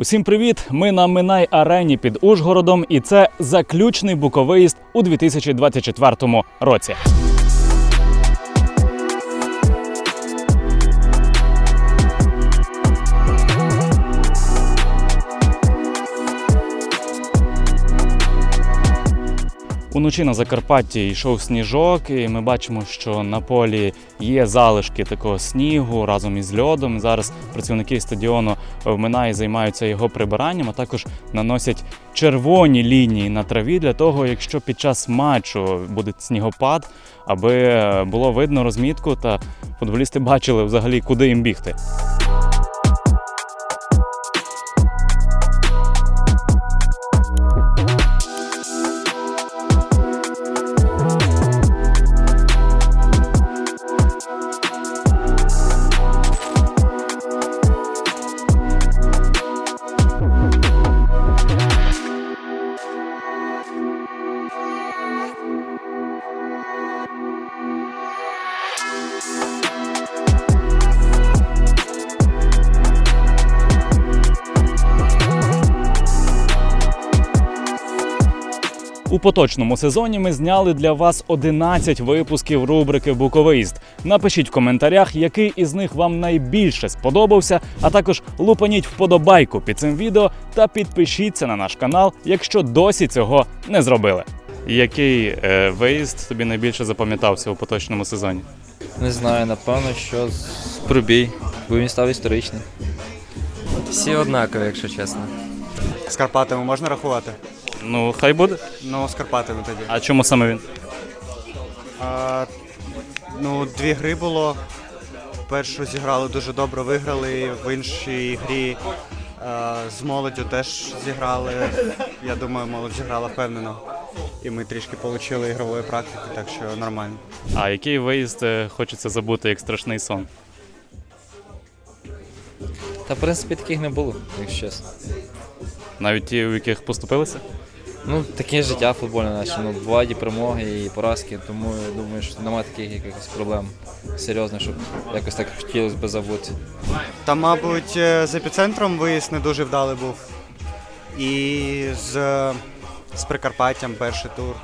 Усім привіт! Ми на Минай арені під Ужгородом, і це заключний буковиїзд у 2024 році. Уночі на Закарпатті йшов сніжок, і ми бачимо, що на полі є залишки такого снігу разом із льодом. Зараз працівники стадіону в Минаї займаються його прибиранням, а також наносять червоні лінії на траві для того, якщо під час матчу буде снігопад, аби було видно розмітку та футболісти бачили взагалі, куди їм бігти. У поточному сезоні ми зняли для вас 11 випусків рубрики Буковиїзд. Напишіть в коментарях, який із них вам найбільше сподобався, а також лупаніть вподобайку під цим відео та підпишіться на наш канал, якщо досі цього не зробили. Який е, виїзд тобі найбільше запам'ятався у поточному сезоні? Не знаю, напевно, що з пробій, бо він став історичний. Всі однакові, якщо чесно. З Карпатами можна рахувати? Ну, хай буде. Ну, з Карпатами тоді. А чому саме він? А, ну, дві гри було. Першу зіграли дуже добре, виграли. В іншій грі а, з молоддю теж зіграли. Я думаю, молодь зіграла впевнено. І ми трішки отримали ігрової практики, так що нормально. А який виїзд е, хочеться забути як страшний сон? Та, в принципі, таких не було, якщо чесно. Навіть ті, в яких поступилися? Ну, таке життя футбольне наше. Ну, бувають і перемоги, і поразки, тому я думаю, що немає таких якихось проблем серйозних, щоб якось так хотілося б забути. Та, мабуть, е, з епіцентром виїзд не дуже вдалий був. І з, з Прикарпаттям перший тур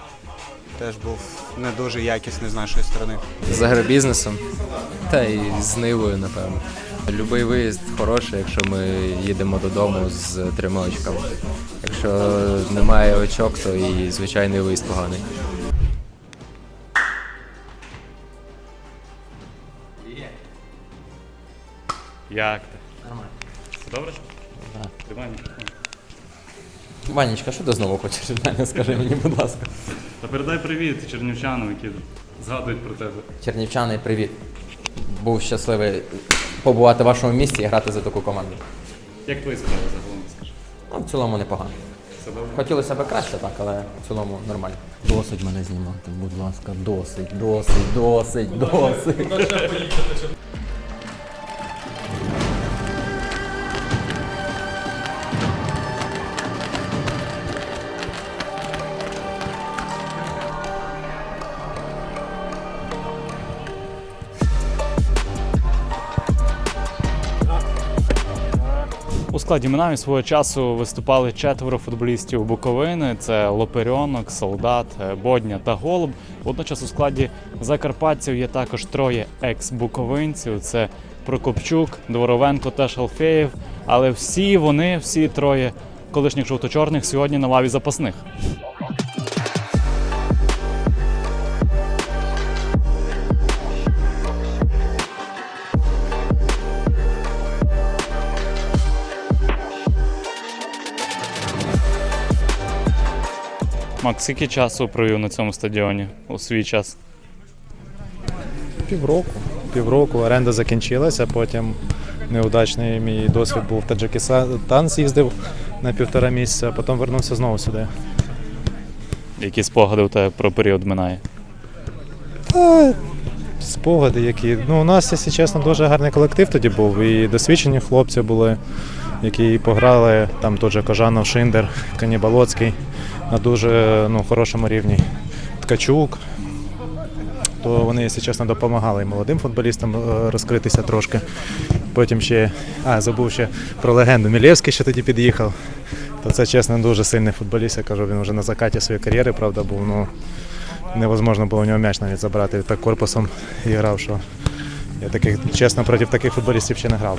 теж був не дуже якісний з нашої сторони. З агробізнесом та і з Нивою, напевно. Любий виїзд хороший, якщо ми їдемо додому з трьома очками. Якщо немає очок, то і звичайний виїзд поганий. Як ти? Нормально. Все добре? Так. Тримай мікрофон. Ванечка, що ти знову хочеш від мене? Скажи мені, будь ласка. Та передай привіт чернівчанам, які згадують про тебе. Чернівчани, привіт. Був щасливий побувати в вашому місті і грати за таку команду. Як твої справи загалом скажи? Ну, в цілому непогано. Все добре? Хотілося б краще, так, але в цілому нормально. Досить мене знімати, будь ласка, досить, досить, досить, досить. Складі Минаю свого часу виступали четверо футболістів Буковини: це Лоперьонок, Солдат, е, Бодня та Голуб. Водночас у складі закарпатців є також троє екс-буковинців: це Прокопчук, Дворовенко та Шалфеєв. Але всі вони, всі троє колишніх жовто-чорних, сьогодні на лаві запасних. Макс, скільки часу провів на цьому стадіоні у свій час? Півроку. Півроку оренда закінчилася, потім неудачний мій досвід був в Таджикистан, з'їздив на півтора місяця, а потім вернувся знову сюди. Які спогади у тебе про період минає? Та спогади, які. Ну, у нас, якщо чесно, дуже гарний колектив тоді був. І досвідчені хлопці були, які пограли, там теж Кожанов, Шиндер, Канібалоцький на дуже ну, хорошому рівні. Ткачук. то вони, якщо чесно, допомагали молодим футболістам е, розкритися трошки. Потім ще, а, забув ще про легенду Мілєвський, що тоді під'їхав. То це, чесно, дуже сильний футболіст. Я кажу, він вже на закаті своєї кар'єри, правда, був. Ну, невозможно було у нього м'яч навіть забрати. Так корпусом і грав, що я таких, чесно, проти таких футболістів ще не грав.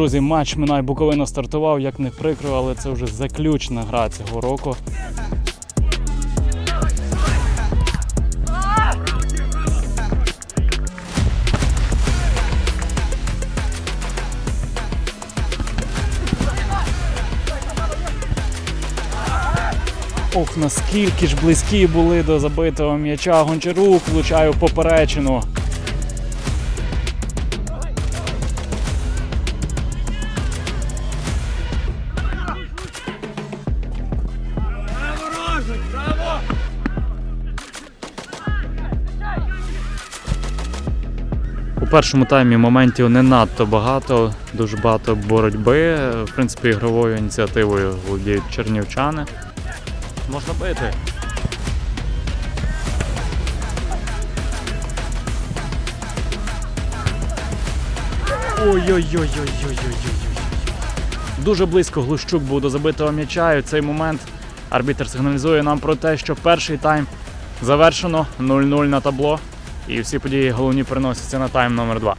друзі, матч Минай Буковина стартував, як не прикро, але це вже заключна гра цього року. Ох, наскільки ж близькі були до забитого м'яча. Гончарук влучає поперечину. Першому таймі моментів не надто багато, дуже багато боротьби. В принципі, ігровою ініціативою володіють чернівчани. Можна бити. Ой-ой-ой-ой-ой-ой-ой. Дуже близько Глущук був до забитого м'яча. І в цей момент арбітр сигналізує нам про те, що перший тайм завершено 0-0 на табло. І всі події головні переносяться на тайм номер 2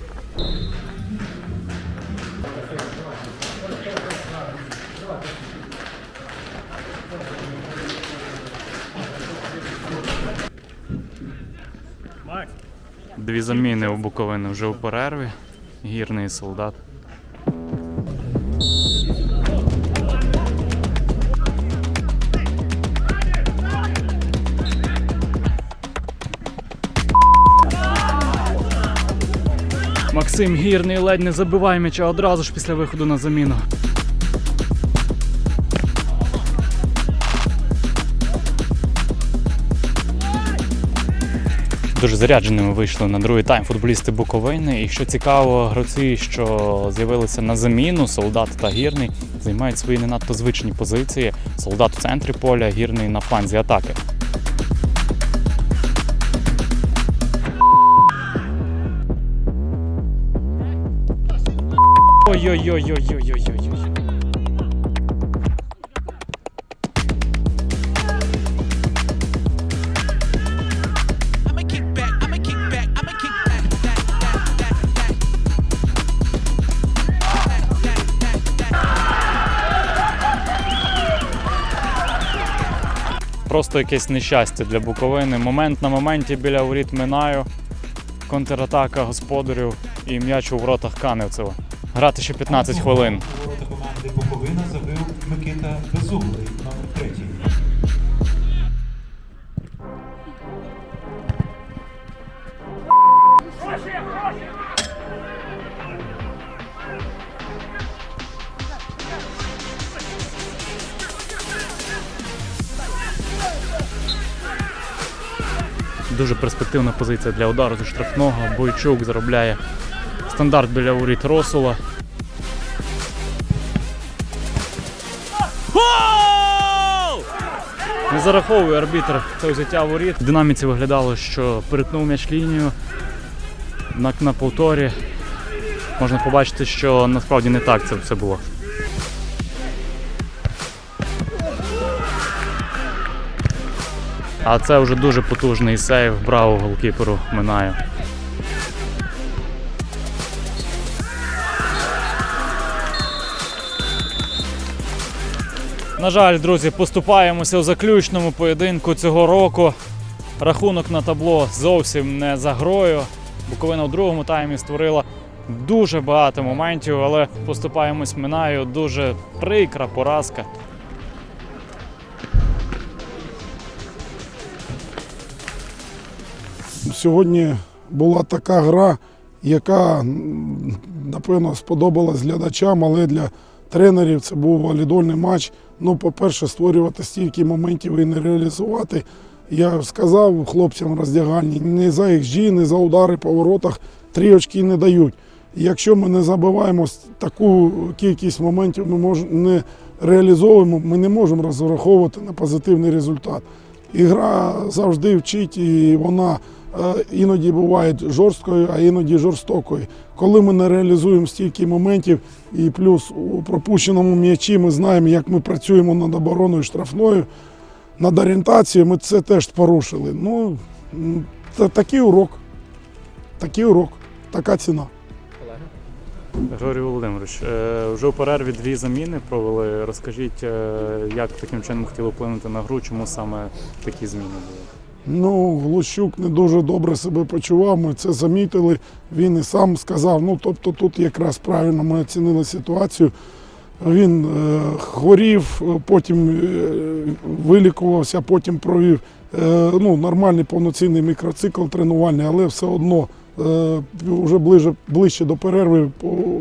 Дві заміни у Буковини вже у перерві. Гірний солдат. Максим Гірний ледь не забиває м'яча одразу ж після виходу на заміну. Дуже зарядженими вийшли на другий тайм футболісти Буковини. І що цікаво, гравці, що з'явилися на заміну, солдат та гірний, займають свої не надто звичні позиції. Солдат в центрі поля, гірний на фланзі атаки. Back. Просто якесь нещастя для Буковини. Момент на моменті біля воріт минаю. Контратака господарів і м'яч у воротах Каневцева. Грати ще 15 хвилин. Ворота команди Буковина забив Микита Безуглий, номер третій. Дуже перспективна позиція для удару зі штрафного. Бойчук заробляє стандарт біля воріт Росула. Не зараховує арбітр це взяття воріт. В динаміці виглядало, що перетнув м'яч лінію. На, на повторі можна побачити, що насправді не так це все було. А це вже дуже потужний сейв. Браво голкіперу минає. На жаль, друзі, поступаємося у заключному поєдинку цього року. Рахунок на табло зовсім не за грою. Буковина у другому таймі створила дуже багато моментів, але поступаємось минаю. Дуже прикра поразка. Сьогодні була така гра, яка напевно сподобалась глядачам, але для тренерів це був валідольний матч. Ну, по-перше, створювати стільки моментів і не реалізувати. Я сказав хлопцям роздягальні, не за XG, не за удари по воротах три очки не дають. Якщо ми не забиваємо таку кількість моментів, ми не реалізовуємо, ми не можемо розраховувати на позитивний результат. Ігра завжди вчить, і вона іноді буває жорсткою, а іноді жорстокою. Коли ми не реалізуємо стільки моментів, і плюс у пропущеному м'ячі ми знаємо, як ми працюємо над обороною штрафною, над орієнтацією, ми це теж порушили. Ну, та, такий урок. Такий урок, така ціна. Григорій Володимирович, е, вже у перерві дві заміни провели. Розкажіть, е, як таким чином хотіли вплинути на гру, чому саме такі зміни були? Ну, Глущук не дуже добре себе почував, ми це замітили. Він і сам сказав. Ну, тобто тут якраз правильно ми оцінили ситуацію. Він е, хворів, е, потім е, вилікувався, потім провів е, ну, нормальний повноцінний мікроцикл тренувальний, але все одно е, вже ближе, ближче до перерви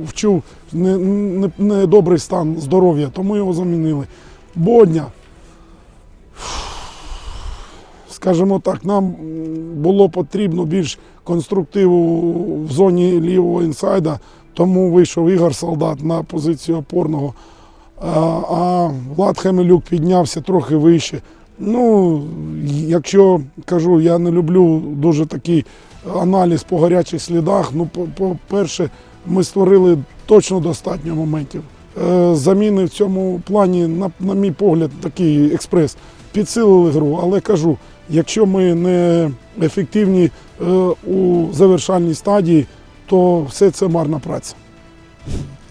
вчув не, не, не стан здоров'я, тому його замінили. Бодня скажімо так, нам було потрібно більш конструктиву в зоні лівого інсайда, тому вийшов Ігор Солдат на позицію опорного. А, Влад Хемелюк піднявся трохи вище. Ну, якщо кажу, я не люблю дуже такий аналіз по гарячих слідах. Ну, по- по-перше, ми створили точно достатньо моментів. Е, Заміни в цьому плані, на, на мій погляд, такий експрес підсилили гру, але кажу, якщо ми не ефективні е, у завершальній стадії, то все це марна праця.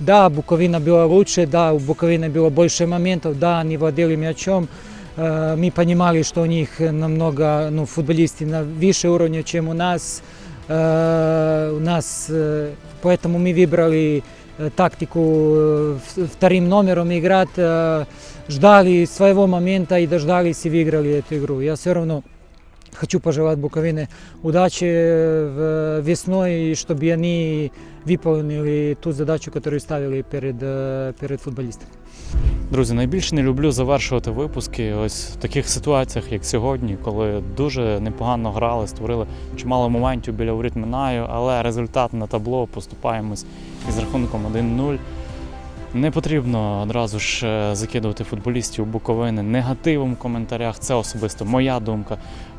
Да, Буковина была лучше, да, у Буковины было больше моментов, да, они владели мячом. Э, Мы понимали, что у них намного, ну, футболисты на выше уровня, чем у нас. Э, У нас, э, поэтому мы выбрали э, тактику э, в- вторым номером играть, э, ждали своего момента и дождались и выиграли эту игру. Я все равно хочу пожелать Буковине удачи в весной, и чтобы они выполнили ту задачу, которую ставили перед, э, перед футболистами. Друзі, найбільше не люблю завершувати випуски ось в таких ситуаціях, як сьогодні, коли дуже непогано грали, створили чимало моментів біля воріт Минаю, але результат на табло поступаємось із рахунком 1-0. Не потрібно одразу ж е, закидувати футболістів Буковини негативом в коментарях. Це особисто моя думка.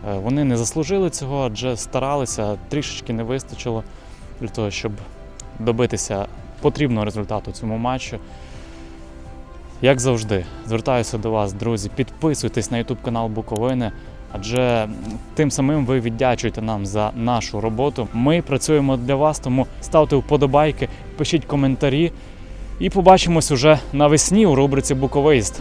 Е, Вони не заслужили цього, адже старалися, трішечки не вистачило для того, щоб добитися потрібного результату цьому матчу. Як завжди, звертаюся до вас, друзі, підписуйтесь на YouTube канал Буковини, адже тим самим ви віддячуєте нам за нашу роботу. Ми працюємо для вас, тому ставте вподобайки, пишіть коментарі і побачимось уже навесні у рубриці Буковиїзд.